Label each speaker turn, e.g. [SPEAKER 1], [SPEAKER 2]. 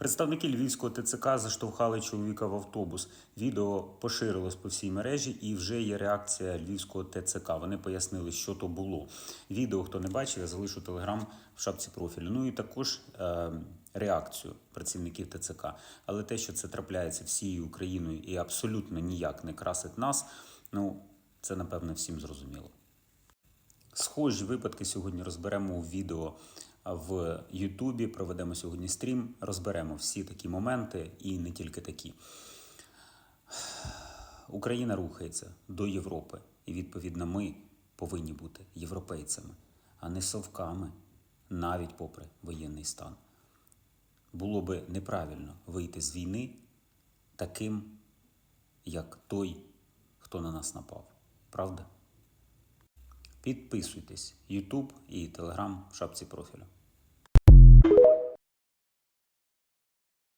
[SPEAKER 1] Представники львівського ТЦК заштовхали чоловіка в автобус. Відео поширилось по всій мережі, і вже є реакція львівського ТЦК. Вони пояснили, що то було. Відео, хто не бачив, я залишу телеграм в шапці профілю. Ну і також е, реакцію працівників ТЦК. Але те, що це трапляється всією Україною і абсолютно ніяк не красить нас, ну це напевне всім зрозуміло. Схожі випадки сьогодні розберемо у відео в Ютубі. Проведемо сьогодні стрім, розберемо всі такі моменти і не тільки такі. Україна рухається до Європи, і відповідно ми повинні бути європейцями, а не совками, навіть попри воєнний стан. Було би неправильно вийти з війни таким, як той, хто на нас напав. Правда? Підписуйтесь, Ютуб і Телеграм в шапці профілю.